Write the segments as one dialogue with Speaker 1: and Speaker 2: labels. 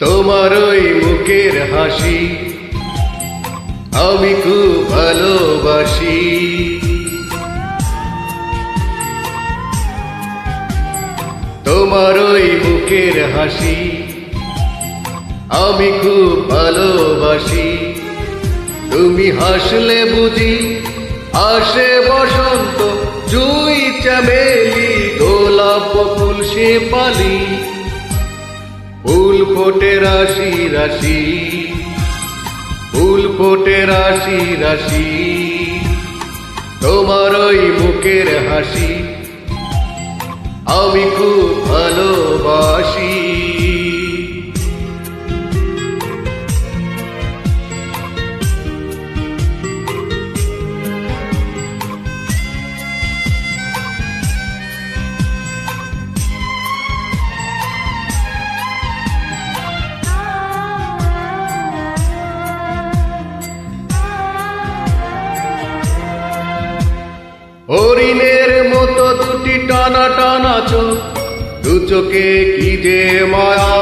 Speaker 1: তোমার ওই মুখের হাসি, আমি খুব ভালোবাসি। তোমার ওই মুখের হাসি, আমি খুব ভালোবাসি। তুমি হাসলে বুঝি, আসে বসন্ত, জুই চামেলি, গোলাপ ফুল সে পালি। ফুল ফোটে রাশি রাশি। ফুল ফোটে রাশি রাশি। তোমার ওই মুখের হাসি। আমি খুব টানা চোখ, দু চোখে কি যে মায়া।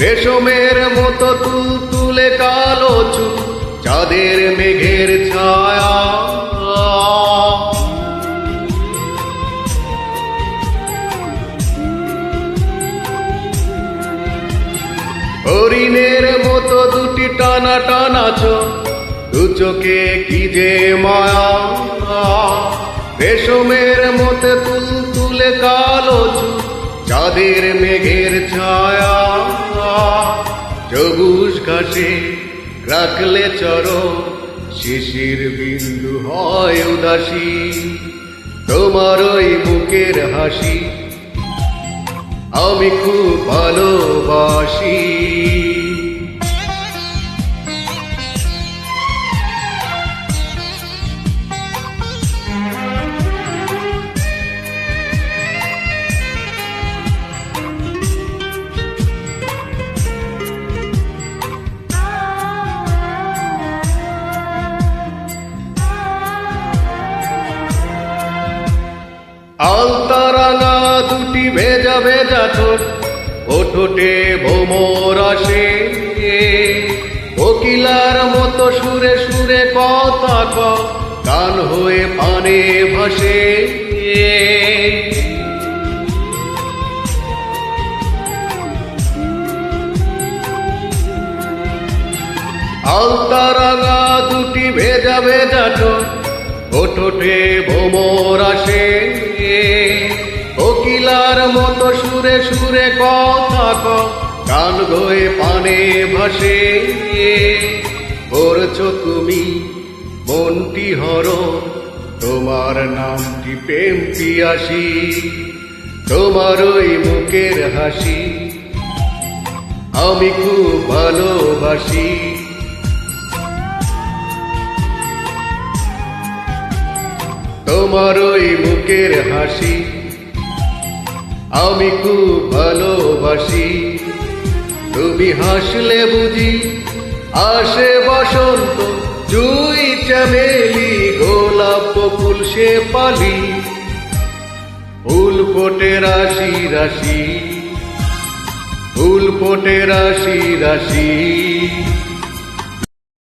Speaker 1: রেশমের মতো তুল তুলে কালো চুল, চাঁদের মেঘের ছায়া। হরিণের মতো দুটি টানা টানা চোখ, দু চোখে কি যে মায়া। রেশমের মতে তুল তুলে কালো চুল, চাঁদের মেঘের ছায়া। সবুজ ঘাসে রাখলে চরম শিশির বিন্দু হয় উদাসী। তোমার ওই মুখের হাসি আমি খুব ভালোবাসি। আলতারাঙা দুটি ভেজা ভেজা ঠোঁট, ওঠোটে ভোমর আসে। কোকিলার মতো সুরে সুরে কথা ক গান হয়ে পানে ভাসে। আলতারাঙা দুটি ভেজা ভেজা ঠোঁট ওঠোটে ভোমর আসে। কোকিলার মতো সুরে সুরে কথা ক, গান গয়ে পানে ভাসে। করছ তুমি, মনটি হর, তোমার নামটি প্রেম পিয়াসি তোমার ওই মুখের হাসি, আমি খুব ভালোবাসি। তোমার ওই মুখের হাসি, আমি খুব ভালোবাসি। তুমি হাসলে বুঝি, আসে বসন্ত, জুই চামেলি, গোলাপ ফুল সে পালি। ফুল ফোটে রাশি রাশি, ফুল ফোটে রাশি রাশি।